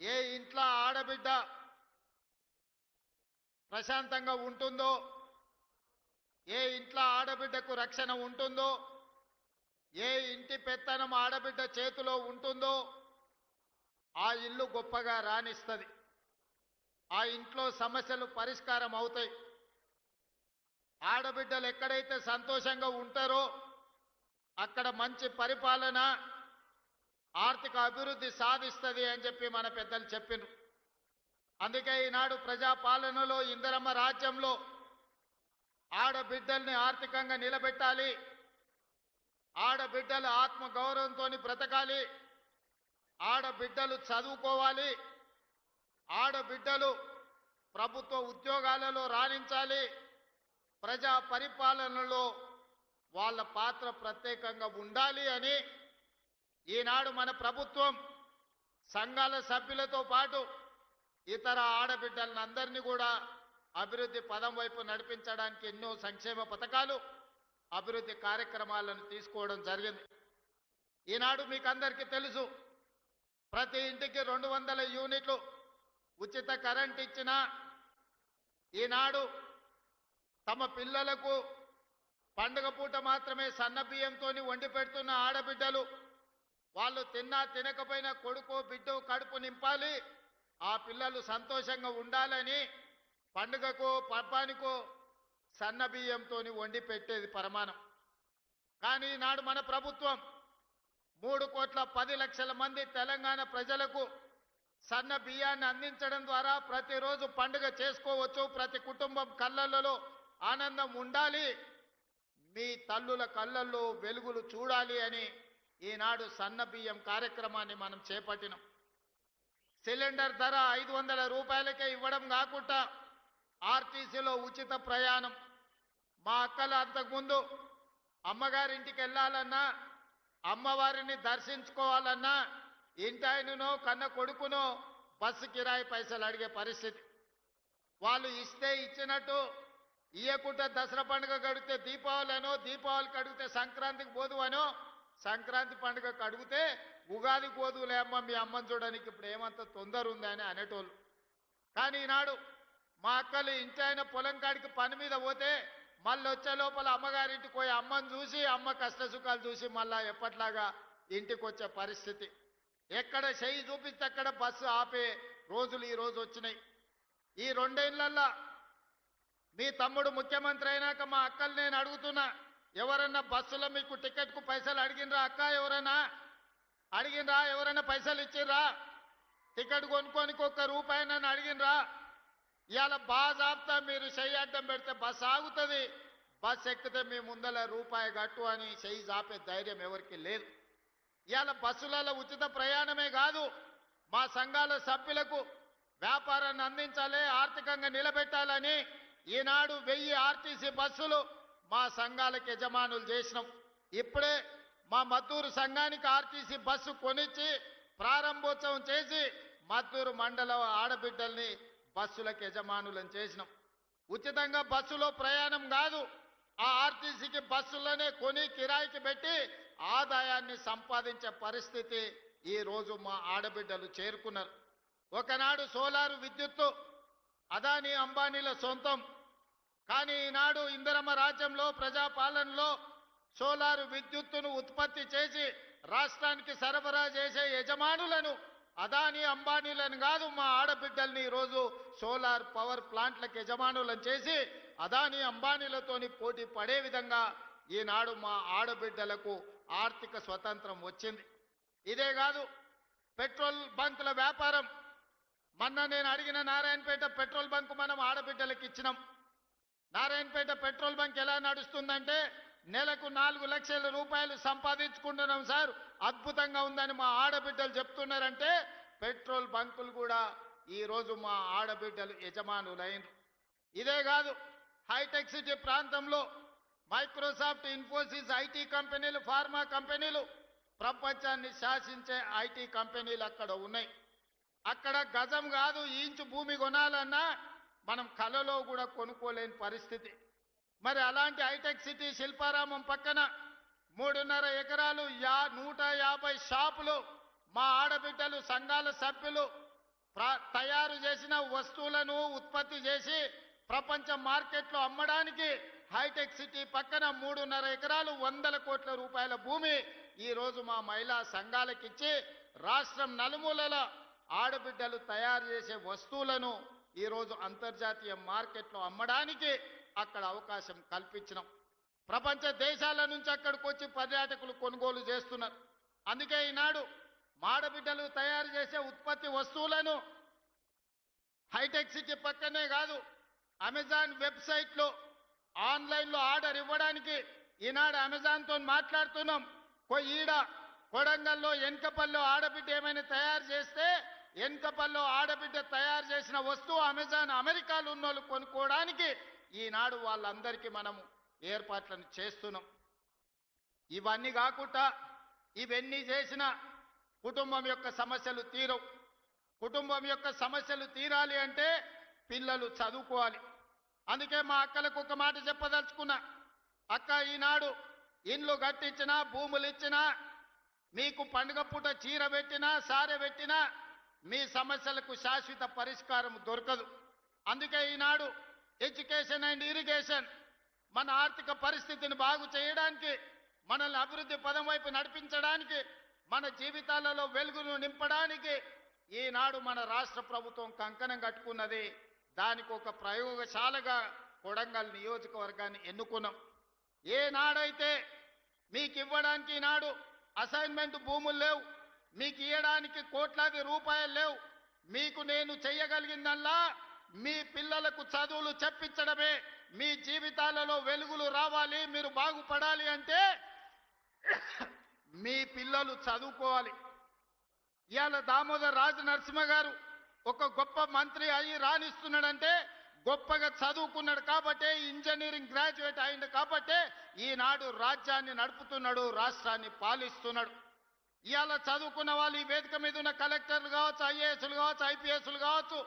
ఏ ఇంట్లో ఆడబిడ్డ ప్రశాంతంగా ఉంటుందో ఏ ఇంట్లో ఆడబిడ్డకు రక్షణ ఉంటుందో ఏ ఇంటి పెత్తనం ఆడబిడ్డ చేతిలో ఉంటుందో ఆ ఇల్లు గొప్పగా రాణిస్తుంది. ఆ ఇంట్లో సమస్యలు పరిష్కారం అవుతాయి. ఆడబిడ్డలు ఎక్కడైతే సంతోషంగా ఉంటారో అక్కడ మంచి పరిపాలన ఆర్థిక అభివృద్ధి సాధిస్తుంది అని చెప్పి మన పెద్దలు చెప్పిండ్రు అందుకే ఈనాడు ప్రజాపాలనలో ఇందరమ్మ రాజ్యంలో ఆడబిడ్డల్ని ఆర్థికంగా నిలబెట్టాలి ఆడబిడ్డలు ఆత్మగౌరవంతో బ్రతకాలి ఆడబిడ్డలు చదువుకోవాలి ఆడబిడ్డలు ప్రభుత్వ ఉద్యోగాలలో రాణించాలి ప్రజా పరిపాలనలో వాళ్ళ పాత్ర ప్రత్యేకంగా ఉండాలి అని ఈనాడు మన ప్రభుత్వం సంఘాల సభ్యులతో పాటు ఇతర ఆడబిడ్డలందరినీ కూడా అభివృద్ధి పదం వైపు నడిపించడానికి ఎన్నో సంక్షేమ పథకాలు అభివృద్ధి కార్యక్రమాలను తీసుకోవడం జరిగింది. ఈనాడు మీకు అందరికీ తెలుసు ప్రతి ఇంటికి రెండు వందల యూనిట్లు ఉచిత కరెంట్ ఇచ్చిన ఈనాడు తమ పిల్లలకు పండుగ పూట మాత్రమే సన్నబియ్యంతో వండి పెడుతున్న ఆడబిడ్డలు వాళ్ళు తిన్నా తినకపోయినా కొడుకు బిడ్డ కడుపు నింపాలి. ఆ పిల్లలు సంతోషంగా ఉండాలని పండుగకు పబ్బానికో సన్న బియ్యంతో వండి పెట్టేది పరమానం కానీ నాడు మన ప్రభుత్వం మూడు కోట్ల పది లక్షల మంది తెలంగాణ ప్రజలకు సన్న బియ్యాన్ని అందించడం ద్వారా ప్రతిరోజు పండుగ చేసుకోవచ్చు. ప్రతి కుటుంబం కళ్ళల్లో ఆనందం ఉండాలి. మీ తల్లుల కళ్ళల్లో వెలుగులు చూడాలి అని ఈనాడు సన్న బియ్యం కార్యక్రమాన్ని మనం చేపట్టినాం. సిలిండర్ ధర ఐదు వందల రూపాయలకే ఇవ్వడం కాకుండా ఆర్టీసీలో ఉచిత ప్రయాణం. మా అక్కలు అంతకుముందు అమ్మగారింటికి వెళ్ళాలన్నా అమ్మవారిని దర్శించుకోవాలన్నా ఇంటాయననో కన్న కొడుకునో బస్సు కిరాయి పైసలు అడిగే పరిస్థితి. వాళ్ళు ఇస్తే ఇచ్చినట్టు ఇయ్యకుంటే దసరా పండుగ గడిగితే దీపావళి అనో దీపావళి కడిగితే సంక్రాంతికి పోదు అనో సంక్రాంతి పండుగకు అడిగితే ఉగాది పోదులే అమ్మ మీ అమ్మని చూడడానికి ఇప్పుడు ఏమంత తొందర ఉంది అని అనేటోళ్ళు. కానీ ఈనాడు మా అక్కలు ఇంటైన పొలం కాడికి పని మీద పోతే మళ్ళీ వచ్చే లోపల అమ్మగారింటికి పోయి అమ్మని చూసి అమ్మ కష్ట సుఖాలు చూసి మళ్ళా ఎప్పట్లాగా ఇంటికి వచ్చే పరిస్థితి. ఎక్కడ చేయి చూపిస్తే అక్కడ బస్సు ఆపే రోజులు ఈ రోజు వచ్చినాయి. ఈ రెండేళ్ళల్లా మీ తమ్ముడు ముఖ్యమంత్రి అయినాక మా అక్కలు నేను అడుగుతున్నా ఎవరన్నా బస్సులో మీకు టికెట్కు పైసలు అడిగినరా అక్క ఎవరైనా అడిగినరా? ఎవరైనా పైసలు ఇచ్చిర్రా టికెట్ కొనుక్కోనికి ఒక్క రూపాయి నన్ను అడిగినరా? ఇవాళ బాజాబ్తా మీరు చెయ్యి అడ్డం పెడితే బస్సు ఆగుతుంది. బస్సు ఎక్కితే మీ ముందల రూపాయి కట్టు అని చెయ్యి జాపే ధైర్యం ఎవరికి లేదు. ఇవాళ బస్సులలో ఉచిత ప్రయాణమే కాదు మా సంఘాల సభ్యులకు వ్యాపారాన్ని అందించాలి ఆర్థికంగా నిలబెట్టాలని ఈనాడు వెయ్యి ఆర్టీసీ బస్సులు మా సంఘాలకు యజమానులు చేసినాం. ఇప్పుడే మా మద్దూరు సంఘానికి ఆర్టీసీ బస్సు కొనిచ్చి ప్రారంభోత్సవం చేసి మద్దూరు మండల ఆడబిడ్డల్ని బస్సులకు యజమానులను చేసినాం. ఉచితంగా బస్సులో ప్రయాణం కాదు ఆ ఆర్టీసీకి బస్సులోనే కొని కిరాయికి పెట్టి ఆదాయాన్ని సంపాదించే పరిస్థితి ఈ రోజు మా ఆడబిడ్డలు చేరుకున్నారు. ఒకనాడు సోలారు విద్యుత్తు అదానీ అంబానీల సొంతం కానీ ఈనాడు ఇందిరమ్మ రాజ్యంలో ప్రజాపాలనలో సోలారు విద్యుత్తును ఉత్పత్తి చేసి రాష్ట్రానికి సరఫరా చేసే యజమానులను అదానీ అంబానీలను కాదు మా ఆడబిడ్డల్ని ఈరోజు సోలార్ పవర్ ప్లాంట్లకు యజమానులను చేసి అదానీ అంబానీలతోని పోటీ పడే విధంగా ఈనాడు మా ఆడబిడ్డలకు ఆర్థిక స్వతంత్రం వచ్చింది. ఇదే కాదు పెట్రోల్ బంకుల వ్యాపారం. మొన్న నేను అడిగిన నారాయణపేట పెట్రోల్ బంక్ మనం ఆడబిడ్డలకు ఇచ్చినాం. నారాయణపేట పెట్రోల్ బంక్ ఎలా నడుస్తుందంటే నెలకు నాలుగు లక్షల రూపాయలు సంపాదించుకుంటున్నాం సార్. అద్భుతంగా ఉందని మా ఆడబిడ్డలు చెప్తున్నారంటే పెట్రోల్ బంకులు కూడా ఈరోజు మా ఆడబిడ్డలు యజమానులైనరు. ఇదే కాదు హైటెక్ సిటీ ప్రాంతంలో మైక్రోసాఫ్ట్ ఇన్ఫోసిస్ ఐటీ కంపెనీలు ఫార్మా కంపెనీలు ప్రపంచాన్ని శాసించే ఐటీ కంపెనీలు అక్కడ ఉన్నాయి. అక్కడ గజం కాదు ఇంచు భూమి కొనాలన్నా మనం కలలో కూడా కొనుక్కోలేని పరిస్థితి. మరి అలాంటి హైటెక్ సిటీ శిల్పారామం పక్కన మూడున్నర ఎకరాలు యా నూట యాభై షాపులు మా ఆడబిడ్డలు సంఘాల సభ్యులు తయారు చేసిన వస్తువులను ఉత్పత్తి చేసి ప్రపంచ మార్కెట్లో అమ్మడానికి హైటెక్ సిటీ పక్కన మూడున్నర ఎకరాలు వందల కోట్ల రూపాయల భూమి ఈరోజు మా మహిళా సంఘాలకిచ్చి రాష్ట్రం నలుమూలల ఆడబిడ్డలు తయారు చేసే వస్తువులను ఈరోజు అంతర్జాతీయ మార్కెట్లో అమ్మడానికి అక్కడ అవకాశం కల్పించినాం. ప్రపంచ దేశాల నుంచి అక్కడికి వచ్చి పర్యాటకులు కొనుగోలు చేస్తున్నారు. అందుకే ఈనాడు మాడబిడ్డలు తయారు చేసే ఉత్పత్తి వస్తువులను హైటెక్ సిటీ పక్కనే కాదు అమెజాన్ వెబ్సైట్లో ఆన్లైన్లో ఆర్డర్ ఇవ్వడానికి ఈనాడు అమెజాన్తో మాట్లాడుతున్నాం. కొ- ఈడ కొడంగల్లో ఎన్కపల్లో ఆడబిడ్డ ఏమైనా తయారు చేస్తే ఎన్కపల్లో ఆడబిడ్డ తయారు చేసిన వస్తువు అమెజాన్ అమెరికాలో ఉన్న వాళ్ళు కొనుక్కోవడానికి ఈనాడు వాళ్ళందరికీ మనము ఏర్పాట్లను చేస్తున్నాం. ఇవన్నీ కాకుండా ఇవన్నీ చేసిన కుటుంబం యొక్క సమస్యలు తీరవు. కుటుంబం యొక్క సమస్యలు తీరాలి అంటే పిల్లలు చదువుకోవాలి. అందుకే మా అక్కలకు ఒక మాట చెప్పదలుచుకున్నా. అక్క ఈనాడు ఇండ్లు కట్టించినా భూములు ఇచ్చినా మీకు పండుగ పూట చీర పెట్టినా సారె పెట్టినా మీ సమస్యలకు శాశ్వత పరిష్కారం దొరకదు. అందుకే ఈనాడు ఎడ్యుకేషన్ అండ్ ఇరిగేషన్ మన ఆర్థిక పరిస్థితిని బాగు చేయడానికి మనల్ని అభివృద్ధి పదం వైపు నడిపించడానికి మన జీవితాలలో వెలుగును నింపడానికి ఈనాడు మన రాష్ట్ర ప్రభుత్వం కంకణం కట్టుకున్నది. దానికి ఒక ప్రయోగశాలగా కొడంగల్ నియోజకవర్గాన్ని ఎన్నుకున్నాం. ఏనాడైతే మీకు ఇవ్వడానికి ఈనాడు అసైన్మెంట్ భూములు లేవు. మీకు ఇవ్వడానికి కోట్లాది రూపాయలు లేవు. మీకు నేను చెయ్యగలిగిందల్లా మీ పిల్లలకు చదువులు చెప్పించడమే. మీ జీవితాలలో వెలుగులు రావాలి మీరు బాగుపడాలి అంటే మీ పిల్లలు చదువుకోవాలి. ఇవాళ దామోదర్ రాజు నరసింహ గారు ఒక గొప్ప మంత్రి అయి రాణిస్తున్నాడంటే గొప్పగా చదువుకున్నాడు కాబట్టే ఇంజనీరింగ్ గ్రాడ్యుయేట్ అయింది కాబట్టే ఈనాడు రాజ్యాన్ని నడుపుతున్నాడు రాష్ట్రాన్ని పాలిస్తున్నాడు. ఇవాళ చదువుకున్న వాళ్ళు ఈ వేదిక మీద ఉన్న కలెక్టర్లు కావచ్చు ఐఏఎస్లు కావచ్చు ఐపీఎస్లు కావచ్చు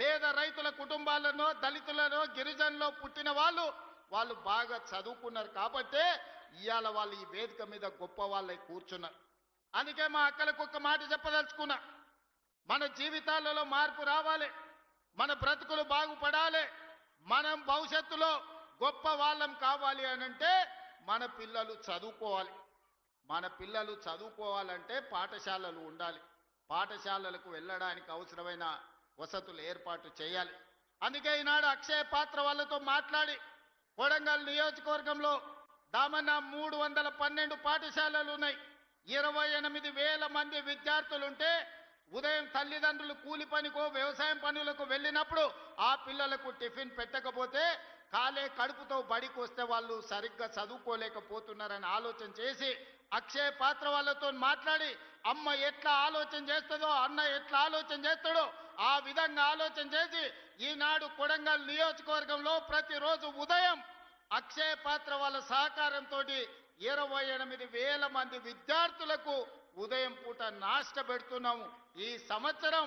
పేద రైతుల కుటుంబాలను దళితులను గిరిజనులో పుట్టిన వాళ్ళు వాళ్ళు బాగా చదువుకున్నారు కాబట్టే ఇవాళ వాళ్ళు ఈ వేదిక మీద గొప్ప వాళ్ళై కూర్చున్నారు. అందుకే మా అక్కలకు ఒక మాట చెప్పదలుచుకున్నా. మన జీవితాలలో మార్పు రావాలి. మన బ్రతుకులు బాగుపడాలి. మనం భవిష్యత్తులో గొప్ప వాళ్ళం కావాలి అని అంటే మన పిల్లలు చదువుకోవాలి. మన పిల్లలు చదువుకోవాలంటే పాఠశాలలు ఉండాలి. పాఠశాలలకు వెళ్ళడానికి అవసరమైన వసతులు ఏర్పాటు చేయాలి. అందుకే ఈనాడు అక్షయ పాత్ర వాళ్ళతో మాట్లాడి కొడంగల్ నియోజకవర్గంలో దామన్న మూడు వందల పన్నెండు పాఠశాలలు ఉన్నాయి. ఇరవై ఎనిమిది వేల మంది విద్యార్థులుంటే ఉదయం తల్లిదండ్రులు కూలి పనికో వ్యవసాయం పనులకు వెళ్ళినప్పుడు ఆ పిల్లలకు టిఫిన్ పెట్టకపోతే కాలే కడుపుతో బడికి వస్తే వాళ్ళు సరిగ్గా చదువుకోలేకపోతున్నారని ఆలోచన చేసి అక్షయ పాత్ర వాళ్ళతో మాట్లాడి అమ్మ ఎట్లా ఆలోచన చేస్తుందో అన్న ఎట్లా ఆలోచన చేస్తాడో ఆ విధంగా ఆలోచన చేసి ఈనాడు కొడంగల్ నియోజకవర్గంలో ప్రతిరోజు ఉదయం అక్షయ పాత్ర వాళ్ళ సహకారంతో ఇరవై ఎనిమిది వేల మంది విద్యార్థులకు ఉదయం పూట నాష్ట పెడుతున్నాము. ఈ సంవత్సరం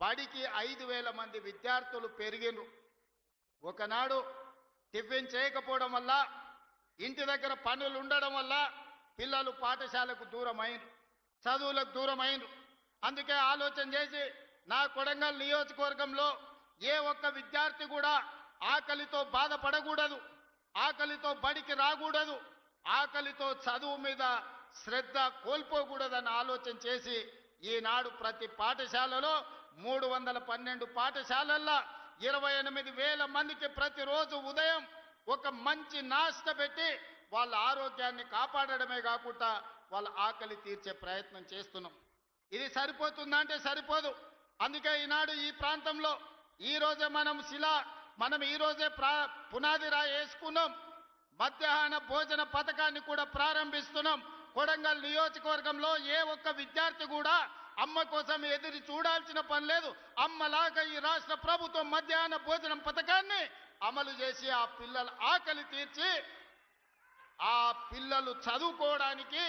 బడికి ఐదు వేల మంది విద్యార్థులు పెరిగినరు. ఒకనాడు టిఫిన్ చేయకపోవడం వల్ల ఇంటి దగ్గర పనులు ఉండడం వల్ల పిల్లలు పాఠశాలకు దూరం చదువులకు దూరం అందుకే ఆలోచన చేసి నా కొడంగల్ నియోజకవర్గంలో ఏ ఒక్క విద్యార్థి కూడా ఆకలితో బాధపడకూడదు ఆకలితో బడికి రాకూడదు ఆకలితో చదువు మీద శ్రద్ధ కోల్పోకూడదని ఆలోచన చేసి ఈనాడు ప్రతి పాఠశాలలో మూడు వందల పన్నెండు పాఠశాలల్లో ఇరవై ఎనిమిది వేల మందికి ప్రతిరోజు ఉదయం ఒక మంచి నాస్త పెట్టి వాళ్ళ ఆరోగ్యాన్ని కాపాడడమే కాకుండా వాళ్ళ ఆకలి తీర్చే ప్రయత్నం చేస్తున్నాం. ఇది సరిపోతుందంటే సరిపోదు. అందుకే ఈనాడు ఈ ప్రాంతంలో ఈ రోజే మనం శిలా మనం ఈ రోజే ప్రా పునాది రా వేసుకున్నాం. మధ్యాహ్న భోజన పథకాన్ని కూడా ప్రారంభిస్తున్నాం. కొడంగల్ నియోజకవర్గంలో ఏ ఒక్క విద్యార్థి కూడా అమ్మ కోసం ఎదురు చూడాల్సిన పని లేదు. అమ్మలాగా ఈ రాష్ట్ర ప్రభుత్వం మధ్యాహ్న భోజనం పథకాన్ని అమలు చేసి ఆ పిల్లల ఆకలి తీర్చి ఆ పిల్లలు చదువుకోవడానికి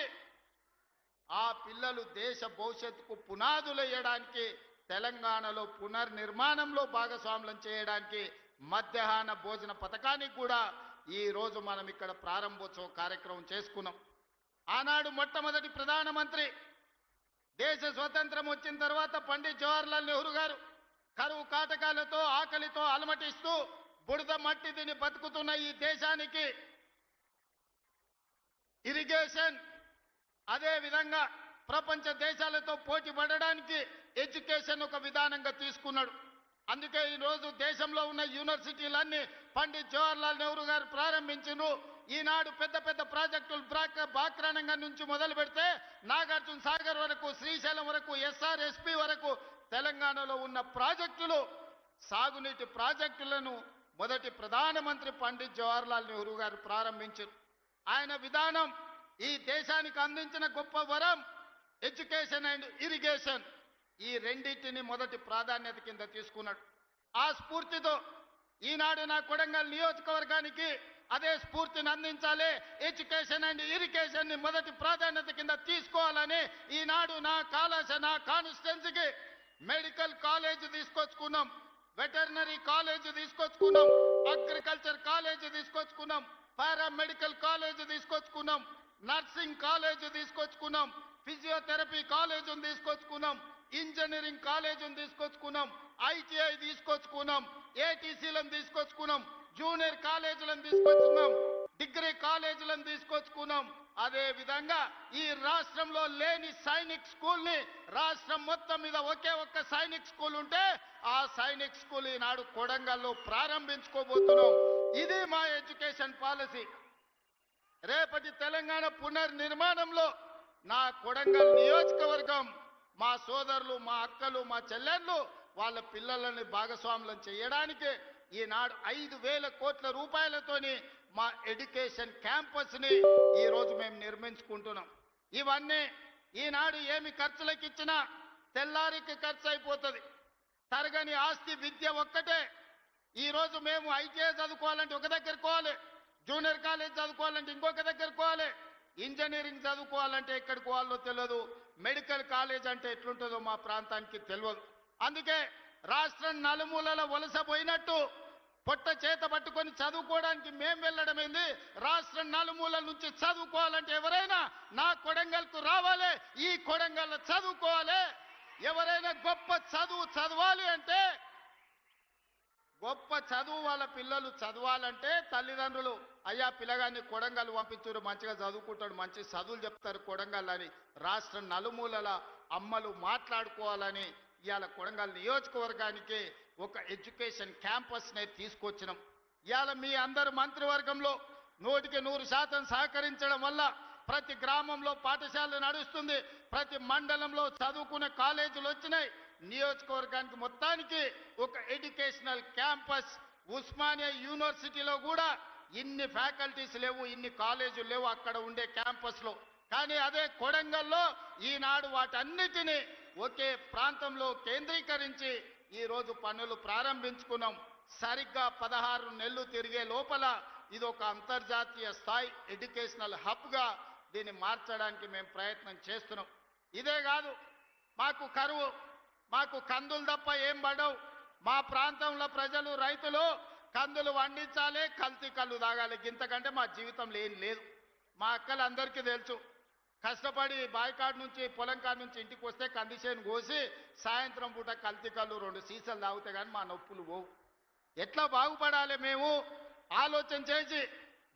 ఆ పిల్లలు దేశ భవిష్యత్తుకు పునాదులు వేయడానికి తెలంగాణలో పునర్నిర్మాణంలో భాగస్వాములం చేయడానికి మధ్యాహ్న భోజన పథకానికి కూడా ఈ రోజు మనం ఇక్కడ ప్రారంభోత్సవ కార్యక్రమం చేసుకున్నాం. ఆనాడు మొట్టమొదటి ప్రధానమంత్రి దేశ స్వతంత్రం వచ్చిన తర్వాత పండిత్ జవహర్లాల్ నెహ్రూ గారు కరువు కాటకాలతో ఆకలితో అలమటిస్తూ బుడద మట్టి తిని బతుకుతున్న ఈ దేశానికి ఇరిగేషన్ అదే విధంగా ప్రపంచ దేశాలతో పోటీ పడడానికి ఎడ్యుకేషన్ ఒక విధానంగా తీసుకున్నాడు. అందుకే ఈరోజు దేశంలో ఉన్న యూనివర్సిటీలన్నీ పండిత్ జవహర్లాల్ నెహ్రూ గారు ప్రారంభించారు ఈనాడు పెద్ద పెద్ద ప్రాజెక్టులు బ్రాక్ బాక్రాణంగా నుంచి మొదలు పెడితే నాగార్జున సాగర్ వరకు శ్రీశైలం వరకు ఎస్ఆర్ఎస్పి వరకు తెలంగాణలో ఉన్న ప్రాజెక్టులు సాగునీటి ప్రాజెక్టులను మొదటి ప్రధానమంత్రి పండిత్ జవహర్లాల్ నెహ్రూ గారు ప్రారంభించారు. ఆయన విధానం ఈ దేశానికి అందించిన గొప్ప వరం ఎడ్యుకేషన్ అండ్ ఇరిగేషన్. ఈ రెండింటిని మొదటి ప్రాధాన్యత కింద తీసుకున్నాడు. ఆ స్ఫూర్తితో ఈనాడు నా కొడంగల్ నియోజకవర్గానికి అదే స్ఫూర్తిని అందించాలి ఎడ్యుకేషన్ అండ్ ఇరిగేషన్ని మొదటి ప్రాధాన్యత కింద తీసుకోవాలని ఈనాడు నా కాలశ నా కాన్స్టిట్యున్సీకి మెడికల్ కాలేజ్ తీసుకొచ్చుకున్నాం వెటర్నరీ కాలేజ్ తీసుకొచ్చుకున్నాం అగ్రికల్చర్ కాలేజ్ తీసుకొచ్చుకున్నాం. పారామెడికల్ కాలేజ్ తీసుకొచ్చుకున్నాం. నర్సింగ్ కాలేజ్ తీసుకొచ్చుకున్నాం. ఫిజియోథెరపీ కాలేజీని తీసుకొచ్చుకున్నాం. ఇంజనీరింగ్ కాలేజీని తీసుకొచ్చుకున్నాం. ఐటీఐ తీసుకొచ్చుకున్నాం. ఏటీసీలను తీసుకొచ్చుకున్నాం. జూనియర్ కాలేజీలను తీసుకొచ్చుకున్నాం. డిగ్రీ కాలేజీలను తీసుకొచ్చుకున్నాం. అదే విధంగా ఈ రాష్ట్రంలో లేని సైనిక్ స్కూల్ని రాష్ట్రం మొత్తం మీద ఒకే ఒక్క సైనిక్ స్కూల్ ఉంటే ఆ సైనిక్ స్కూల్ ఈనాడు కొడంగల్లో ప్రారంభించుకోబోతున్నాం. ఇది మా ఎడ్యుకేషన్ పాలసీ. రేపటి తెలంగాణ పునర్నిర్మాణంలో నా కొడంగల్ నియోజకవర్గం మా సోదరులు మా అక్కలు మా చెల్లెళ్ళు వాళ్ళ పిల్లలని భాగస్వాములను చేయడానికి ఈనాడు ఐదు వేల కోట్ల రూపాయలతోని మా ఎడ్యుకేషన్ క్యాంపస్ని ఈరోజు ఈ రోజు మేము నిర్మించుకుంటున్నాం. ఇవన్నీ ఈనాడు ఏమి ఖర్చులకు ఇచ్చినా తెల్లారికి ఖర్చు అయిపోతుంది తరగని ఆస్తి విద్య ఒక్కటే ఈ రోజు మేము ఐటీఐ చదువుకోవాలంటే ఒక దగ్గర కోవాలి జూనియర్ కాలేజ్ చదువుకోవాలంటే ఇంకొక దగ్గర కోవాలి. ఇంజనీరింగ్ చదువుకోవాలంటే ఎక్కడికి పోవాలో తెలియదు మెడికల్ కాలేజ్ అంటే ఎట్లుంటుందో మా ప్రాంతానికి తెలియదు. అందుకే రాష్ట్రం నలుమూలల వలస పోయినట్టు పొట్ట చేత పట్టుకొని చదువుకోవడానికి మేం వెళ్ళడమైంది రాష్ట్రం నలుమూలల నుంచి చదువుకోవాలంటే ఎవరైనా నా కొడంగల్కు రావాలి ఈ కొడంగల్ చదువుకోవాలి. ఎవరైనా గొప్ప చదువు చదవాలి అంటే గొప్ప చదువు వాళ్ళ పిల్లలు చదవాలంటే తల్లిదండ్రులు అయ్యా పిల్లగాన్ని కొడంగల్ పంపించారు మంచిగా చదువుకుంటాడు మంచి చదువులు చెప్తారు కొడంగల్ అని రాష్ట్ర నలుమూలల అమ్మలు మాట్లాడుకోవాలని ఇవాళ కొడంగల్ నియోజకవర్గానికి ఒక ఎడ్యుకేషన్ క్యాంపస్నే తీసుకొచ్చినాం. ఇవాళ మీ అందరు మంత్రివర్గంలో నూటికి నూరు శాతం సహకరించడం వల్ల ప్రతి గ్రామంలో పాఠశాల నడుస్తుంది ప్రతి మండలంలో చదువుకునే కాలేజీలు వచ్చినాయి నియోజకవర్గానికి మొత్తానికి ఒక ఎడ్యుకేషనల్ క్యాంపస్ ఉస్మానియా యూనివర్సిటీలో కూడా ఇన్ని ఫ్యాకల్టీస్ లేవు ఇన్ని కాలేజీలు లేవు అక్కడ ఉండే క్యాంపస్లో. కానీ అదే కొడంగల్లో ఈనాడు వాటన్నిటినీ ఒకే ప్రాంతంలో కేంద్రీకరించి ఈరోజు పనులు ప్రారంభించుకున్నాం. సరిగ్గా పదహారు నెలలు తిరిగే లోపల ఇది ఒక అంతర్జాతీయ స్థాయి ఎడ్యుకేషనల్ హబ్గా దీన్ని మార్చడానికి మేము ప్రయత్నం చేస్తున్నాం. ఇదే కాదు మాకు కరువు మాకు కందులు తప్ప ఏం పడవు. మా ప్రాంతంలో ప్రజలు రైతులు కందులు వండించాలి కల్తీ కళ్ళు తాగాలి. ఇంతకంటే మా జీవితం లేని లేదు. మా అక్కలు అందరికీ తెలుసు. కష్టపడి బాయికాడ్ నుంచి పొలం కాడ నుంచి ఇంటికి వస్తే కందిసేను కోసి సాయంత్రం పూట కల్తీ కళ్ళు రెండు సీసాలు తాగితే కానీ మా నొప్పులు పోవు. ఎట్లా బాగుపడాలి మేము? ఆలోచన చేసి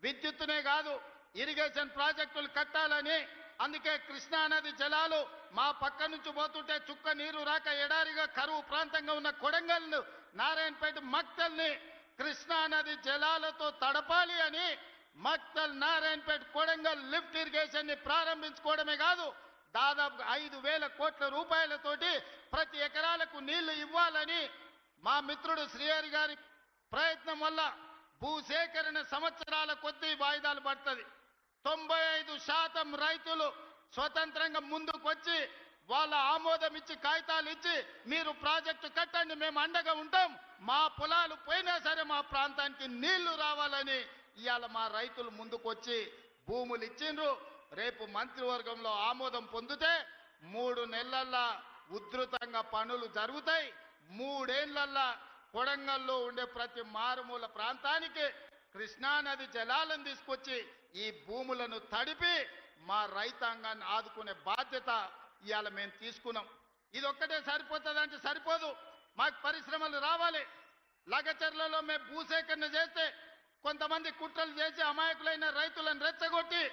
విద్యుత్తునే కాదు ఇరిగేషన్ ప్రాజెక్టులు కట్టాలని అందుకే కృష్ణానది జలాలు మా పక్క నుంచి పోతుంటే చుక్క నీరు రాక ఎడారిగా కరువు ప్రాంతంగా ఉన్న కొడంగల్ను నారాయణపేట మక్తల్ని కృష్ణానది జలాలతో తడపాలి అని మక్తల్ నారాయణపేట కొడంగల్ లిఫ్ట్ ఇరిగేషన్ని ప్రారంభించుకోవడమే కాదు దాదాపు ఐదు వేల కోట్ల రూపాయలతోటి ప్రతి ఎకరాలకు నీళ్ళు ఇవ్వాలని మా మిత్రుడు శ్రీహరి గారి ప్రయత్నం వల్ల భూసేకరణ సంవత్సరాల కొద్దీ వాయిదాలు పడుతుంది. తొంభై ఐదు శాతం రైతులు స్వతంత్రంగా ముందుకొచ్చి వాళ్ళ ఆమోదం ఇచ్చి కాగితాలు ఇచ్చి మీరు ప్రాజెక్టు కట్టండి మేము అండగా ఉంటాం. మా పొలాలు పోయినా సరే మా ప్రాంతానికి నీళ్ళు రావాలని ఇవాళ మా రైతులు ముందుకొచ్చి భూములు ఇచ్చిండ్రు. రేపు మంత్రివర్గంలో ఆమోదం పొందితే మూడు నెలల్లో ఉధృతంగా పనులు జరుగుతాయి. మూడేళ్ళల్లా కొడంగల్లో ఉండే ప్రతి మారుమూల ప్రాంతానికి కృష్ణానది జలాలను తీసుకొచ్చి ఈ భూములను తడిపి మా రైతాంగాన్ని ఆదుకునే బాధ్యత ఇవాళ మేము తీసుకున్నాం. ఇది ఒక్కటే సరిపోతుందంటే సరిపోదు. మాకు పరిశ్రమలు రావాలి. లగచర్లలో మేము భూసేకరణ చేస్తే కొంతమంది కుట్రలు చేసి అమాయకులైన రైతులను రెచ్చగొట్టి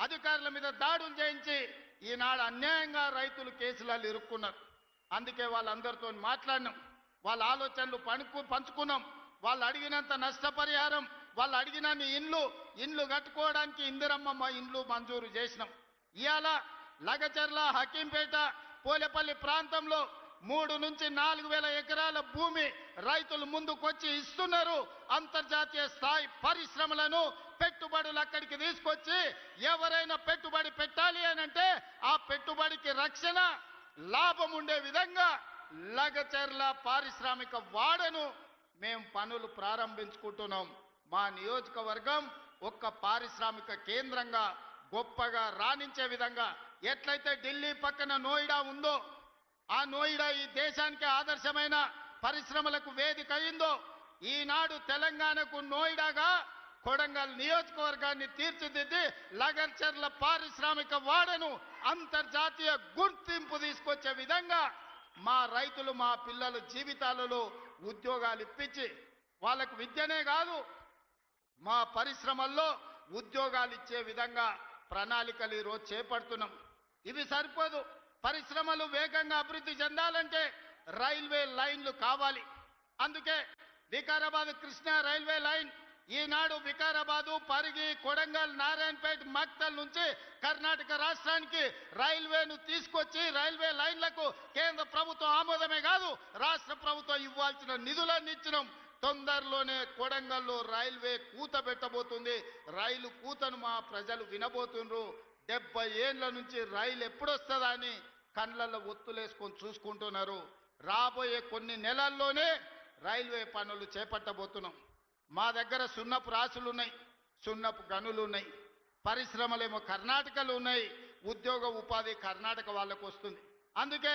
అధికారుల మీద దాడులు చేయించి ఈనాడు అన్యాయంగా రైతులు కేసులలో ఇరుక్కున్నారు. అందుకే వాళ్ళందరితో మాట్లాడినాం. వాళ్ళ ఆలోచనలు పణుకు పంచుకున్నాం. వాళ్ళు అడిగినంత నష్టపరిహారం వాళ్ళు అడిగినన్ని ఇండ్లు ఇండ్లు కట్టుకోవడానికి ఇందిరమ్మ మా ఇండ్లు మంజూరు చేసినాం. ఇవాళ లగచర్ల హకీంపేట పోలేపల్లి ప్రాంతంలో మూడు నుంచి నాలుగు వేల ఎకరాల భూమి రైతులు ముందుకొచ్చి ఇస్తున్నారు. అంతర్జాతీయ స్థాయి పరిశ్రమలను పెట్టుబడులు అక్కడికి తీసుకొచ్చి ఎవరైనా పెట్టుబడి పెట్టాలి అని అంటే ఆ పెట్టుబడికి రక్షణ లాభం ఉండే విధంగా లగచర్ల పారిశ్రామిక వాడను మేము పనులు ప్రారంభించుకుంటున్నాం. మా నియోజకవర్గం ఒక్క పారిశ్రామిక కేంద్రంగా గొప్పగా రాణించే విధంగా ఎట్లయితే ఢిల్లీ పక్కన నోయిడా ఉందో ఆ నోయిడా ఈ దేశానికి ఆదర్శమైన పరిశ్రమలకు వేదిక అయిందో ఈనాడు తెలంగాణకు నోయిడాగా కొడంగల్ నియోజకవర్గాన్ని తీర్చిదిద్ది లగర్చర్ల పారిశ్రామిక వాడను అంతర్జాతీయ గుర్తింపు తీసుకొచ్చే విధంగా మా రైతులు మా పిల్లల జీవితాలలో ఉద్యోగాలు ఇప్పించి వాళ్ళకు విద్యనే కాదు మా పరిశ్రమల్లో ఉద్యోగాలు ఇచ్చే విధంగా ప్రణాళికలు ఈరోజు చేపడుతున్నాం. ఇవి సరిపోదు. పరిశ్రమలు వేగంగా అభివృద్ధి చెందాలంటే రైల్వే లైన్లు కావాలి. అందుకే వికారాబాద్ కృష్ణా రైల్వే లైన్ ఈనాడు వికారాబాదు పరిగి కొడంగల్ నారాయణపేట మక్తల్ నుంచి కర్ణాటక రాష్ట్రానికి రైల్వేను తీసుకొచ్చి రైల్వే లైన్లకు కేంద్ర ప్రభుత్వం ఆమోదమే కాదు రాష్ట్ర ప్రభుత్వం ఇవ్వాల్సిన నిధులన్నీ ఇచ్చినాం తొందరలోనే కొడంగల్లో రైల్వే కూత పెట్టబోతుంది. రైలు కూతను మా ప్రజలు వినబోతుండ్రు. డెబ్బై ఏండ్ల నుంచి రైలు ఎప్పుడొస్తుందా అని కండ్లలో ఒత్తులేసుకొని చూసుకుంటున్నారు. రాబోయే కొన్ని నెలల్లోనే రైల్వే పనులు చేపట్టబోతున్నాం. మా దగ్గర సున్నపు రాసులు ఉన్నాయి సున్నపు గనులు ఉన్నాయి పరిశ్రమలేమో కర్ణాటకలు ఉన్నాయి ఉద్యోగ ఉపాధి కర్ణాటక వాళ్ళకు వస్తుంది అందుకే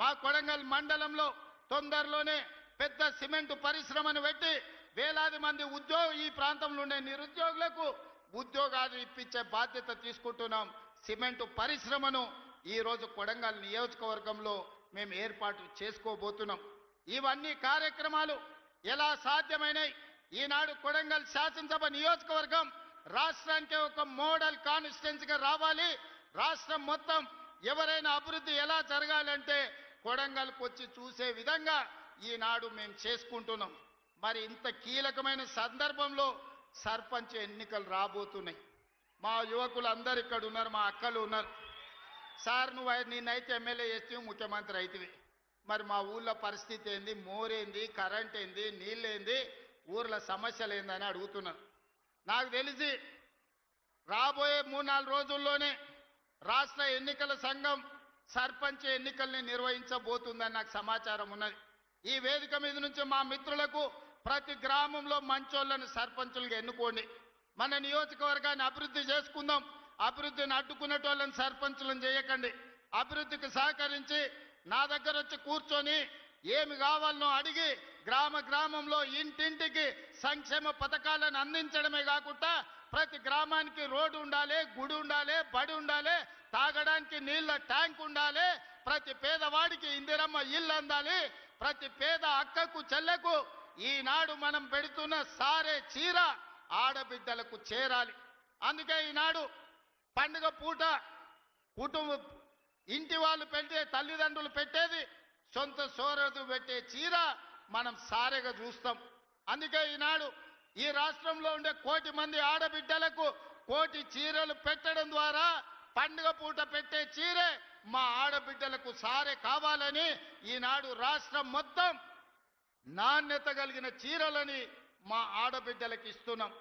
మా కొడంగల్ మండలంలో తొందరలోనే పెద్ద సిమెంట్ పరిశ్రమను పెట్టి వేలాది మంది ఉద్యోగ ఈ ప్రాంతంలో ఉండే నిరుద్యోగులకు ఉద్యోగాలు ఇప్పించే బాధ్యత తీసుకుంటున్నాం. సిమెంటు పరిశ్రమను ఈరోజు కొడంగల్ నియోజకవర్గంలో మేము ఏర్పాటు చేసుకోబోతున్నాం. ఇవన్నీ కార్యక్రమాలు ఎలా సాధ్యమైనవి ఈనాడు కొడంగల్ శాసనసభ నియోజకవర్గం రాష్ట్రానికి ఒక మోడల్ కాన్స్టిట్యున్సీగా రావాలి. రాష్ట్రం మొత్తం ఎవరైనా అభివృద్ధి ఎలా జరగాలంటే కొడంగల్కి వచ్చి చూసే విధంగా ఈనాడు మేము చేసుకుంటున్నాం. మరి ఇంత కీలకమైన సందర్భంలో సర్పంచ్ ఎన్నికలు రాబోతున్నాయి. మా యువకులు అందరు ఇక్కడ ఉన్నారు మా అక్కలు ఉన్నారు. సార్ నువ్వు అయి- నిన్నైతే ఎమ్మెల్యే చేస్తే ముఖ్యమంత్రి అవుతుంది మరి మా ఊళ్ళో పరిస్థితి ఏంది? మోరేంది? కరెంట్ ఏంది? నీళ్ళేంది ఊర్ల సమస్యలు ఏందని అడుగుతున్నాను నాకు తెలిసి రాబోయే మూడు నాలుగు రోజుల్లోనే రాష్ట్ర ఎన్నికల సంఘం సర్పంచ్ ఎన్నికల్ని నిర్వహించబోతుందని నాకు సమాచారం ఉన్నది. ఈ వేదిక మీద నుంచి మా మిత్రులకు ప్రతి గ్రామంలో మంచోళ్ళని సర్పంచులుగా ఎన్నుకోండి. మన నియోజకవర్గాన్ని అభివృద్ధి చేసుకుందాం. అభివృద్ధిని అడ్డుకునేటోళ్ళని సర్పంచులను చేయకండి. అభివృద్ధికి సహకరించి నా దగ్గర వచ్చి కూర్చొని ఏమి కావాలనో అడిగి గ్రామ గ్రామంలో ఇంటింటికి సంక్షేమ పథకాలను అందించడమే కాకుండా ప్రతి గ్రామానికి రోడ్డు ఉండాలి గుడి ఉండాలి బడి ఉండాలి తాగడానికి నీళ్ళ ట్యాంక్ ఉండాలి ప్రతి పేదవాడికి ఇందిరమ్మ ఇల్లు అందాలి ప్రతి పేద అక్కకు చెల్లెకు ఈనాడు మనం పెడుతున్న సారే చీర ఆడబిడ్డలకు చేరాలి. అందుకే ఈనాడు పండుగ పూట కుటుంబ ఇంటి వాళ్ళు పెట్టే తల్లిదండ్రులు పెట్టేది సొంత సోరదు పెట్టే చీర మనం సారెగా చూస్తాం. అందుకే ఈనాడు ఈ రాష్ట్రంలో ఉండే కోటి మంది ఆడబిడ్డలకు కోటి చీరలు పెట్టడం ద్వారా పండుగ పూట పెట్టే చీరే మా ఆడబిడ్డలకు సారే కావాలని ఈనాడు రాష్ట్రం మొత్తం నాణ్యత కలిగిన చీరలని మా ఆడబిడ్డలకు ఇస్తున్నాం.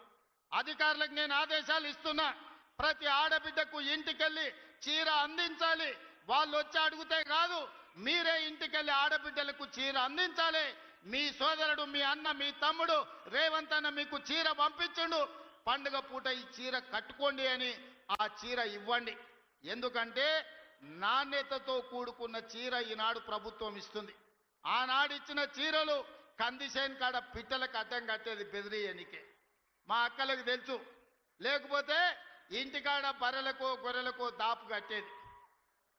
అధికారులకు నేను ఆదేశాలు ఇస్తున్నా. ప్రతి ఆడబిడ్డకు ఇంటికెళ్ళి చీర అందించాలి. వాళ్ళు వచ్చి అడిగితే కాదు మీరే ఇంటికెళ్ళి ఆడబిడ్డలకు చీర అందించాలి. మీ సోదరుడు మీ అన్న మీ తమ్ముడు రేవంత్ అన్న మీకు చీర పంపించుండు. పండుగ పూట ఈ చీర కట్టుకోండి అని ఆ చీర ఇవ్వండి. ఎందుకంటే నాణ్యతతో కూడుకున్న చీర ఈనాడు ప్రభుత్వం ఇస్తుంది. ఆనాడు ఇచ్చిన చీరలు కందిసేన్ కాడ పిట్టలకు అడ్డం కట్టేది బెదిరియనికే మా అక్కలకు తెలుసు. లేకపోతే ఇంటికాడ బర్రెలకో గొర్రెలకో దాపు కట్టేది.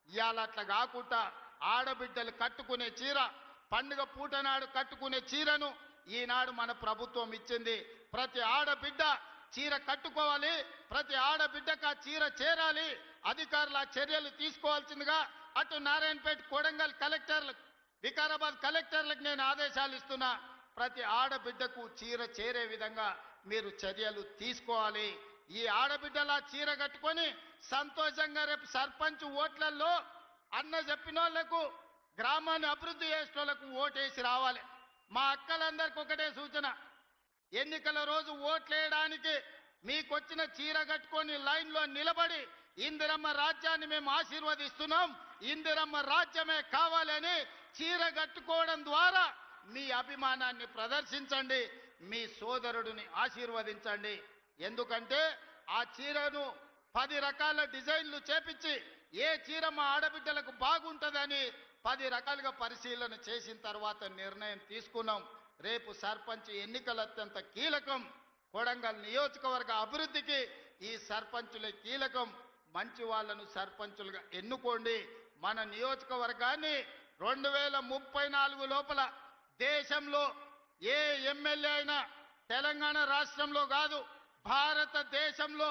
ఇవాళ అట్లా కాకుండా ఆడబిడ్డలు కట్టుకునే చీర పండుగ పూటనాడు కట్టుకునే చీరను ఈనాడు మన ప్రభుత్వం ఇచ్చింది. ప్రతి ఆడబిడ్డ చీర కట్టుకోవాలి ప్రతి ఆడబిడ్డకు ఆ చీర చేరాలి అధికారులు ఆ చర్యలు తీసుకోవాల్సిందిగా అటు నారాయణపేట కొడంగల్ కలెక్టర్లకు వికారాబాద్ కలెక్టర్లకు నేను ఆదేశాలు ఇస్తున్నా. ప్రతి ఆడబిడ్డకు చీర చేరే విధంగా మీరు చర్యలు తీసుకోవాలి. ఈ ఆడబిడ్డల చీర కట్టుకొని సంతోషంగా రేపు సర్పంచ్ ఓట్లలో అన్న చెప్పిన వాళ్ళకు గ్రామాన్ని అభివృద్ధి చేసిన వాళ్ళకు ఓటేసి రావాలి. మా అక్కలందరికి ఒకటే సూచన. ఎన్నికల రోజు ఓట్లేయడానికి మీకొచ్చిన చీర కట్టుకొని లైన్లో నిలబడి ఇందిరమ్మ రాజ్యాన్ని మేము ఆశీర్వదిస్తున్నాం. ఇందిరమ్మ రాజ్యమే కావాలని చీర కట్టుకోవడం ద్వారా మీ అభిమానాన్ని ప్రదర్శించండి మీ సోదరుడిని ఆశీర్వదించండి. ఎందుకంటే ఆ చీరను పది రకాల డిజైన్లు చేపించి ఏ చీర మా ఆడబిడ్డలకు బాగుంటుందని పది రకాలుగా పరిశీలన చేసిన తర్వాత నిర్ణయం తీసుకున్నాం. రేపు సర్పంచ్ ఎన్నికలు అత్యంత కీలకం. కొడంగల్ నియోజకవర్గ అభివృద్ధికి ఈ సర్పంచులే కీలకం. మంచి వాళ్ళను సర్పంచులుగా ఎన్నుకోండి. మన నియోజకవర్గాన్ని రెండు వేల ముప్పై నాలుగు లోపల దేశంలో ఏ ఎమ్మెల్యే అయినా తెలంగాణ రాష్ట్రంలో కాదు భారతదేశంలో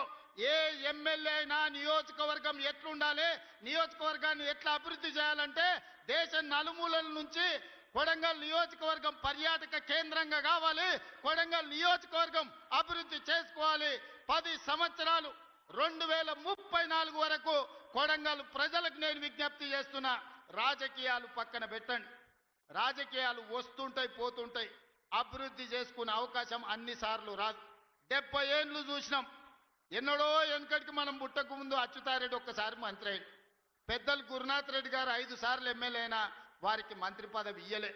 ఏ ఎమ్మెల్యే అయినా నియోజకవర్గం ఎట్లుండాలి నియోజకవర్గాన్ని ఎట్లా అభివృద్ధి చేయాలంటే దేశం నలుమూలల నుంచి కొడంగల్ నియోజకవర్గం పర్యాటక కేంద్రంగా కావాలి కొడంగల్ నియోజకవర్గం అభివృద్ధి చేసుకోవాలి. పది సంవత్సరాలు రెండు వేల ముప్పై నాలుగు వరకు కొడంగల్ ప్రజలకు నేను విజ్ఞప్తి చేస్తున్నా రాజకీయాలు పక్కన పెట్టండి. రాజకీయాలు వస్తుంటాయి పోతుంటాయి. అభివృద్ధి చేసుకునే అవకాశం అన్నిసార్లు రాదు డెబ్బై ఏండ్లు చూసినాం. ఎన్నడో వెనకటికి మనం పుట్టక ముందు అచ్యుతారెడ్డి ఒక్కసారి మంత్రి అయ్యి పెద్దలు గురునాథ్ రెడ్డి గారు ఐదు సార్లు ఎమ్మెల్యే అయినా వారికి మంత్రి పదవి ఇయ్యలే.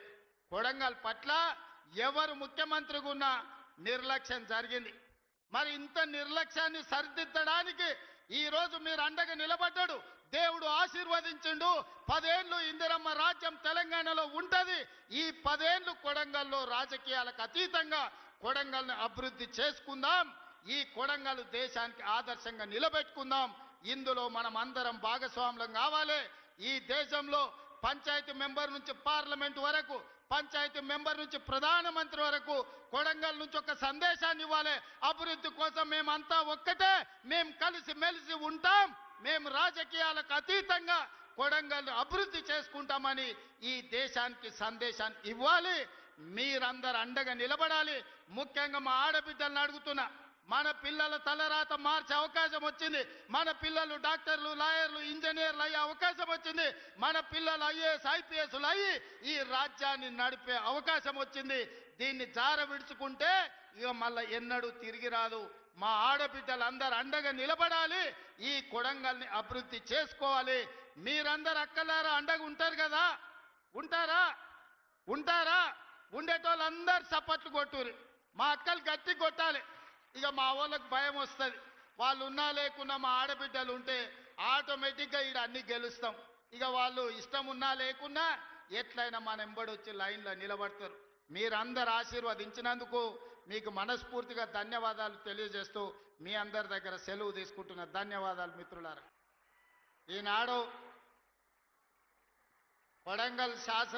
కొడంగల్ పట్ల ఎవరు ముఖ్యమంత్రిగా ఉన్నా నిర్లక్ష్యం జరిగింది. మరి ఇంత నిర్లక్ష్యాన్ని సరిదిద్దడానికి ఈ రోజు మీరు అండగా నిలబడ్డాడు. దేవుడు ఆశీర్వదించిండు. పదేండ్లు ఇందిరమ్మ రాజ్యం తెలంగాణలో ఉంటుంది. ఈ పదేండ్లు కొడంగల్లో రాజకీయాలకు అతీతంగా కొడంగల్ని అభివృద్ధి చేసుకుందాం. ఈ కొడంగల్ దేశానికి ఆదర్శంగా నిలబెట్టుకుందాం. ఇందులో మనం అందరం భాగస్వాములం కావాలి. ఈ దేశంలో పంచాయతీ మెంబర్ నుంచి పార్లమెంట్ వరకు పంచాయతీ మెంబర్ నుంచి ప్రధానమంత్రి వరకు కొడంగల్ నుంచి ఒక సందేశాన్ని ఇవ్వాలి. అభివృద్ధి కోసం మేమంతా ఒక్కటే మేము కలిసి మెలిసి ఉంటాం. మేము రాజకీయాలకు అతీతంగా కొడంగల్ అభివృద్ధి చేసుకుంటామని ఈ దేశానికి సందేశాన్ని ఇవ్వాలి. మీరందరు అండగా నిలబడాలి. ముఖ్యంగా మా ఆడబిడ్డలను అడుగుతున్నా మన పిల్లల తలరాత మార్చే అవకాశం వచ్చింది. మన పిల్లలు డాక్టర్లు లాయర్లు ఇంజనీర్లు అయ్యే అవకాశం వచ్చింది. మన పిల్లలు ఐఏఎస్ ఐపీఎస్లు అయ్యి ఈ రాజ్యాన్ని నడిపే అవకాశం వచ్చింది. దీన్ని జార విడుచుకుంటే ఇక మళ్ళీ ఎన్నడూ తిరిగి రాదు. మా ఆడబిడ్డలందరూ అండగా నిలబడాలి. ఈ కొడంగల్ని అభివృద్ధి చేసుకోవాలి. మీరందరు అక్కలారా అండగా ఉంటారు కదా? ఉంటారా? ఉంటారా? ఉండేటోళ్ళందరూ చప్పట్లు కొట్టురు మా అక్కలు గట్టి కొట్టాలి. ఇక మా వాళ్ళకి భయం వస్తుంది. వాళ్ళు ఉన్నా లేకున్నా మా ఆడబిడ్డలు ఉంటే ఆటోమేటిక్గా ఈడ అన్ని గెలుస్తాం. ఇక వాళ్ళు ఇష్టం ఉన్నా లేకున్నా ఎట్లయినా మన ఎంబడొచ్చి లైన్లో నిలబడతారు. మీరందరు ఆశీర్వదించినందుకు మీకు మనస్ఫూర్తిగా ధన్యవాదాలు తెలియజేస్తూ మీ అందరి దగ్గర సెలవు తీసుకుంటున్న ధన్యవాదాలు మిత్రులారా. ఈనాడు కొడంగల్ శాసన